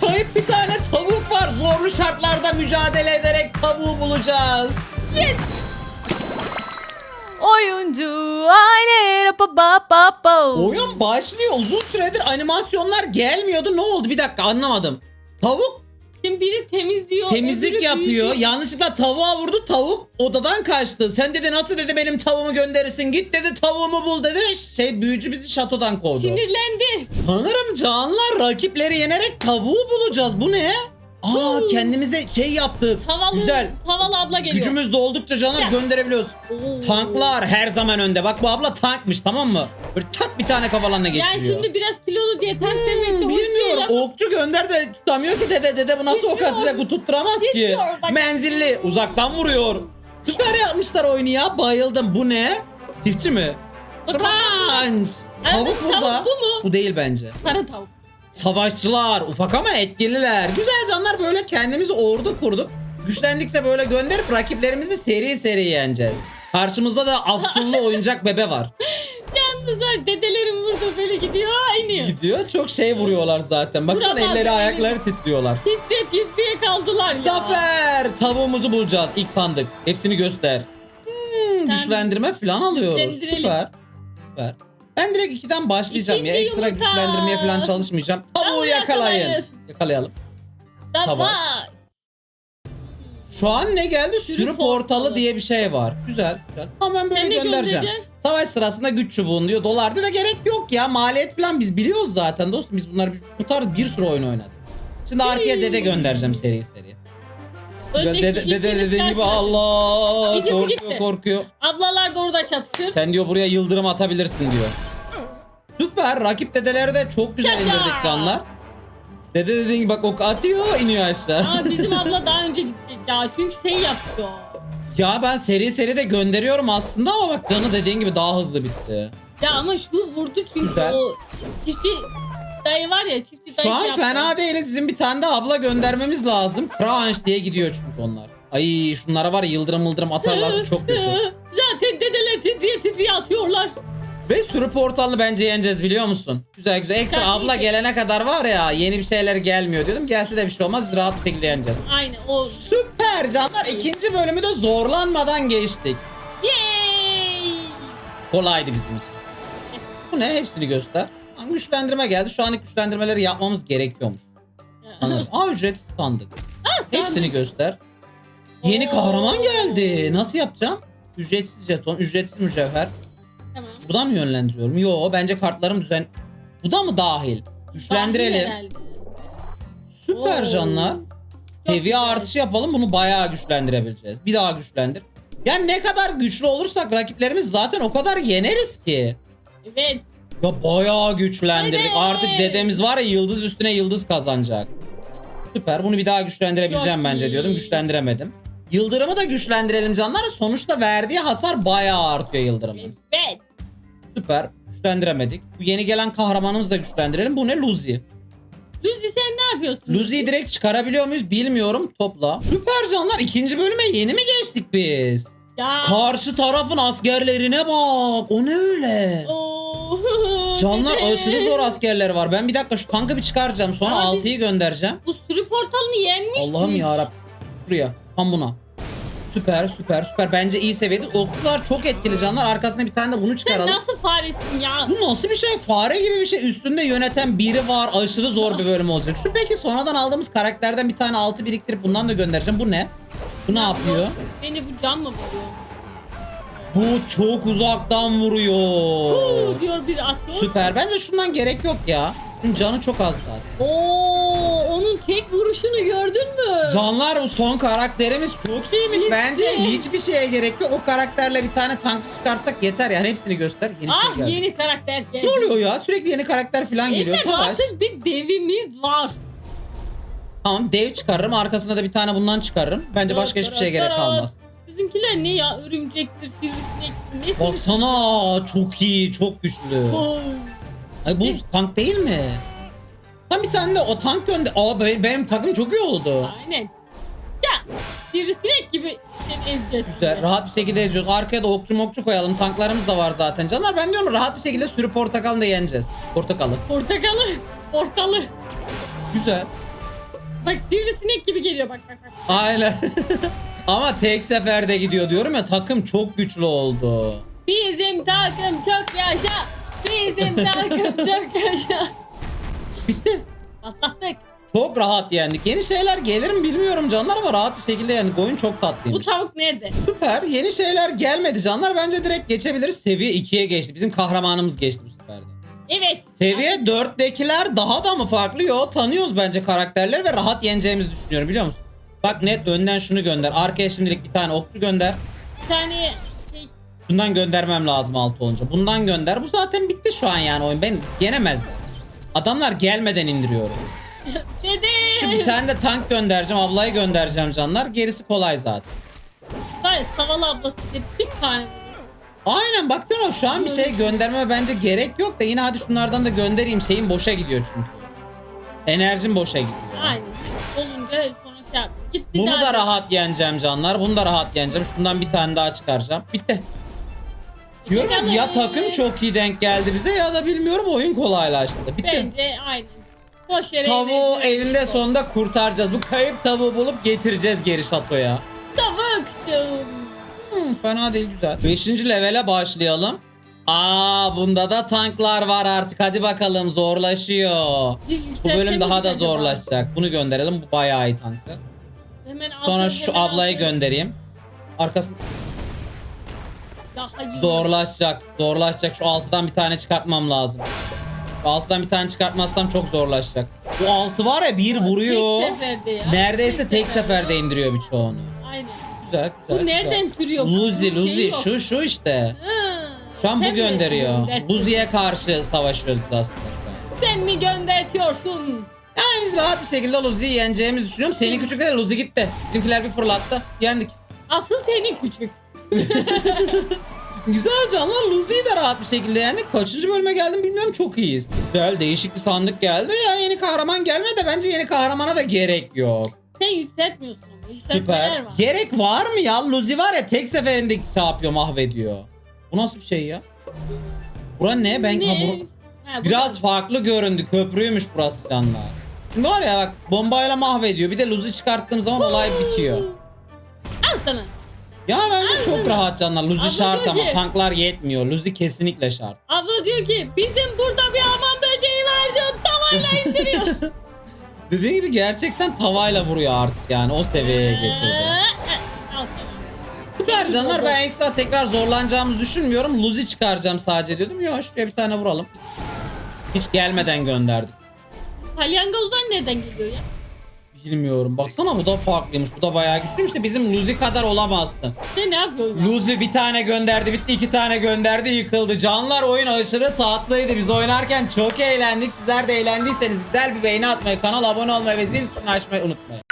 kayıp bir tane tavuk var. Zorlu şartlarda mücadele ederek tavuğu bulacağız. Yes. Oyuncu aile pa pa pa pa. Oyun başlıyor. Uzun süredir animasyonlar gelmiyordu. Ne oldu? Bir dakika anlamadım. Tavuk Şimdi biri temizliyor. temizlik yapıyor. büyütüyor. Yanlışlıkla tavuğa vurdu. Tavuk odadan kaçtı. Sen dedi nasıl dedi benim tavuğumu gönderirsin. Git dedi tavuğumu bul dedi. Şey büyücü bizi şatodan kovdu. Sinirlendi. Sanırım canlar rakipleri yenerek tavuğu bulacağız. Bu ne? Aa kendimize şey yaptık. Havalı, Güzel. havalı abla geliyor. Gücümüz de oldukça canlar Çak. gönderebiliyoruz. Oo. Tanklar her zaman önde. Bak bu abla tankmış tamam mı? Böyle çat bir tane kafalarına geçiriyor. Yani şimdi biraz kilolu diye tank demek de hoş değil. Okçu gönder de tutamıyor ki dede. Dede bu nasıl ok Titriyor. atacak? Bu tutturamaz ki. Bak. Menzilli. Uzaktan vuruyor. Süper yapmışlar oyunu ya. Bayıldım. Bu ne? Çiftçi mi? Tavuk Ranch. Evet, Tavuk burada. tavuk bu mu? Bu değil bence. Kara tavuk. Savaşçılar. Ufak ama etkililer. Güzel canlar böyle kendimizi ordu kurduk. Güçlendikçe böyle gönderip rakiplerimizi seri seri yeneceğiz. Karşımızda da afsunlu oyuncak bebe var. Yalnız var dedelerim gidiyor iniyor. Gidiyor çok şey vuruyorlar zaten. Baksana Vuramaz elleri yani. ayakları titriyorlar. Titre titreye kaldılar ya. Zafer! Tavuğumuzu bulacağız ilk sandık. Hepsini göster. Hmm, Sen- güçlendirme falan alıyoruz. Güçlendirelim. Süper. Süper. Ben direkt ikiden başlayacağım ya. İkinci Ekstra yumurta. güçlendirmeye falan çalışmayacağım. Tavuğu Tavuğu yakalayın. yakalayın. Yakalayalım. Savaş. Savaş. Şu an ne geldi? Sürü, Sürü portalı. portalı. diye bir şey var. Güzel. güzel. Tamam ben böyle Sen ne göndereceğim. Savaş sırasında güç çubuğun diyor. Dolar diyor da gerek yok ya. Maliyet falan biz biliyoruz zaten dostum. Biz bunları bu tarz bir sürü oyun oynadık. Şimdi arkaya dede göndereceğim seri seri. Öndeki Dede, dede ikiniz dediğin gibi. Allah İkisi korkuyor gitti. korkuyor. Ablalar da orada çatışır. Sen diyor buraya yıldırım atabilirsin diyor. Süper. Rakip dedeleri de çok güzel Çaça. indirdik canlar. Dede dediğin gibi bak ok atıyor iniyor aşağı. Aa, bizim abla daha önce gidecek ya. Çünkü şey yapıyor. Ya ben seri seri de gönderiyorum aslında ama bak canı dediğin gibi daha hızlı bitti. Ya ama şu vurdu çünkü Güzel. o çiftçi dayı var ya çiftçi dayı Şu an şey yaptı. fena değiliz. Bizim bir tane de abla göndermemiz lazım. Crunch diye gidiyor çünkü onlar. Ay şunlara var ya yıldırım yıldırım atarlarsa çok kötü. Zaten dedeler titriye titriye atıyorlar. Ve sürü portalını bence yeneceğiz biliyor musun? Güzel güzel. Ekstra Güzel, abla gelene kadar var ya yeni bir şeyler gelmiyor diyordum. Gelse de bir şey olmaz. Biz rahat bir şekilde yeneceğiz. Aynen o. Süper canlar. ikinci bölümü de zorlanmadan geçtik. Yay! Kolaydı bizim için. Bu ne? Hepsini göster. Tamam, güçlendirme geldi. Şu anlık güçlendirmeleri yapmamız gerekiyormuş. Sanırım. Aa ücretsiz sandık. Ha, sen- Hepsini göster. Yeni Oo. kahraman geldi. Nasıl yapacağım? Ücretsiz jeton, ücretsiz mücevher. Tamam. Buradan mı yönlendiriyorum? Yo bence kartlarım düzen... Bu da mı dahil? Güçlendirelim. Dahil. Süper Oo. canlar. Seviye artışı yapalım bunu bayağı güçlendirebileceğiz. Bir daha güçlendir. Yani ne kadar güçlü olursak rakiplerimiz zaten o kadar yeneriz ki. Evet. Ya bayağı güçlendirdik. Evet. Artık dedemiz var ya yıldız üstüne yıldız kazanacak. Süper. Bunu bir daha güçlendirebileceğim Çok bence iyi. diyordum. Güçlendiremedim. Yıldırımı da güçlendirelim canlar. Sonuçta verdiği hasar bayağı artıyor yıldırımın. Evet. Süper. Güçlendiremedik. Bu yeni gelen kahramanımızı da güçlendirelim. Bu ne? Luzi. Luzi sen ne yapıyorsun? Luzi'yi direkt çıkarabiliyor muyuz bilmiyorum. Topla. Süper canlar. ikinci bölüme yeni mi geçtik biz? Ya. Karşı tarafın askerlerine bak. O ne öyle? Oo. Canlar aşırı zor askerler var. Ben bir dakika şu tankı bir çıkaracağım. Sonra Abi- 6'yı göndereceğim. Bu sürü portalını yenmiştik. Allah'ım ya Şuraya. Tam buna. Süper süper süper. Bence iyi seviyede. Okçular çok etkili canlar. Arkasına bir tane de bunu Sen çıkaralım. nasıl faresin ya? Bu nasıl bir şey? Fare gibi bir şey. Üstünde yöneten biri var. Aşırı zor bir bölüm olacak. Şu peki sonradan aldığımız karakterden bir tane altı biriktirip bundan da göndereceğim. Bu ne? Bu ne yapıyor? Beni bu can mı veriyor? Bu çok uzaktan vuruyor. Huu diyor bir atıyor. Süper. Bence şundan gerek yok ya. Bunun canı çok az zaten. Oo, onun tek vuruşunu gördün mü? Canlar bu son karakterimiz çok iyiymiş. Gitti. Bence hiçbir şeye gerek yok. O karakterle bir tane tank çıkartsak yeter yani hepsini göster. Yeni şey ah geldi. yeni karakter geldi. Ne oluyor ya? Sürekli yeni karakter falan geliyor. Evet Savaş. artık bir devimiz var. Tamam dev çıkarırım. Arkasına da bir tane bundan çıkarırım. Bence başka hiçbir şeye gerek kalmaz. Bizimkiler ne ya? Örümcektir, sivrisinektir. Ne Baksana çok iyi, çok güçlü. Oo. Ay bu Ne? tank değil mi? Tam bir tane de o tank gönder. Aa benim, benim takım çok iyi oldu. Aynen. Ya sivrisinek gibi seni ezeceğiz. Güzel. Rahat bir şekilde eziyoruz. Arkaya da okçu mokçu koyalım. Tanklarımız da var zaten. Canlar ben diyorum rahat bir şekilde sürü portakalını da yeneceğiz. Portakalı. Portakalı. Portalı. Güzel. Bak sivrisinek gibi geliyor bak bak bak. Aynen. Ama tek seferde gidiyor diyorum ya takım çok güçlü oldu. Bizim takım çok yaşa. Bizim takım çok yaşa. Bitti. Atlattık. Çok rahat yendik. Yeni şeyler gelir mi bilmiyorum canlar ama rahat bir şekilde yendik. Oyun çok Bu tatlıymış. tavuk nerede? Süper. Yeni şeyler gelmedi canlar. Bence direkt geçebiliriz. Seviye 2'ye geçti. Bizim kahramanımız geçti bu sefer de. Evet. Seviye 4'tekiler daha da mı farklı? Yo tanıyoruz bence karakterleri ve rahat yeneceğimizi düşünüyorum biliyor musun? Bak net önden şunu gönder. Arkaya şimdilik bir tane okçu gönder. Bir tane şey. Şundan göndermem lazım altı olunca. Bundan gönder. Bu zaten bitti şu an yani oyun. Ben yenemezler. Adamlar gelmeden indiriyorum. Dede. Şu bir tane de tank göndereceğim. Ablayı göndereceğim canlar. Gerisi kolay zaten. Gayet Tavalı ablası diye bir tane. Aynen bak diyorum şu an bir şey göndermeme bence gerek yok da yine hadi şunlardan da göndereyim. Şeyin boşa gidiyor çünkü. Enerjim boşa gidiyor. Aynen. Olunca sonra şey yapıyor. Git bir Bunu daha da rahat yeneceğim canlar. Bunu da rahat yeneceğim. Şundan bir tane daha çıkaracağım. Bitti. Diyorum ya, ya takım çok iyi denk geldi bize ya da bilmiyorum oyun kolaylaştı. Bitti. Bence aynen. Boş yere Tavuğu elinde şey. sonunda kurtaracağız. Bu kayıp tavuğu bulup getireceğiz geri şatoya. Tavuktum. Hmm, fena değil güzel. 5. levele başlayalım. Aa bunda da tanklar var artık. Hadi bakalım zorlaşıyor. Bu bölüm daha da zorlaşacak. Bunu gönderelim. Bu bayağı iyi tankı. Hemen Sonra şu ablayı göndereyim. Arkasında. Zorlaşacak. Zorlaşacak. Şu altıdan bir tane çıkartmam lazım. Şu altıdan bir tane çıkartmazsam çok zorlaşacak. Bu altı var ya bir vuruyor. Tek seferde ya. Neredeyse tek seferde indiriyor birçoğunu. Aynen. Güzel güzel. Bu nereden türüyor? Luzi Luzi yok. şu şu işte. Hı. Şu an Sen bu gönderiyor. Luzi'ye karşı savaşıyoruz biz aslında şu an. Sen mi göndertiyorsun? Yani biz rahat bir şekilde Luzi'yi yeneceğimizi düşünüyorum. Senin küçük değil Luzi gitti. Bizimkiler bir fırlattı. Yendik. Asıl senin küçük. Güzel canlar Luzi'yi de rahat bir şekilde yendik. Kaçıncı bölüme geldim bilmiyorum çok iyiyiz. Güzel değişik bir sandık geldi ya yeni kahraman gelmedi de bence yeni kahramana da gerek yok. Sen yükseltmiyorsun ama. Yükseltmeler Süper. var. Gerek var mı ya? Luzi var ya tek seferinde şey yapıyor mahvediyor. Bu nasıl bir şey ya? Bura ne? Ben Ne? ha, bura- Ha, Biraz da- farklı göründü. Köprüymüş burası canlar. Şimdi var ya bak bombayla mahvediyor. Bir de Luzi çıkarttığım zaman olay bitiyor. Al sana. Ya bence çok Aslında- rahat canlar. Luzi Abla şart diyor ama ki- tanklar yetmiyor. Luzi kesinlikle şart. Abla diyor ki bizim burada bir aman böceği var diyor. Tavayla indiriyor. Dediğim gibi gerçekten tavayla vuruyor artık yani o seviyeye getirdi. Ee, Al sana. Süper Sekiz canlar ben ekstra tekrar zorlanacağımızı düşünmüyorum. Luzi çıkaracağım sadece diyordum. Yok şuraya bir tane vuralım. Hiç gelmeden gönderdik. Salyangozlar nereden geliyor ya? Bilmiyorum. Baksana bu da farklıymış. Bu da bayağı güçlüymüş de bizim Luzi kadar olamazsın. Sen ne yapıyorsun ya? Luzi bir tane gönderdi bitti iki tane gönderdi yıkıldı. Canlar oyun aşırı tatlıydı. Biz oynarken çok eğlendik. Sizler de eğlendiyseniz güzel bir beğeni atmayı, kanala abone olmayı ve zil tuşunu açmayı unutmayın.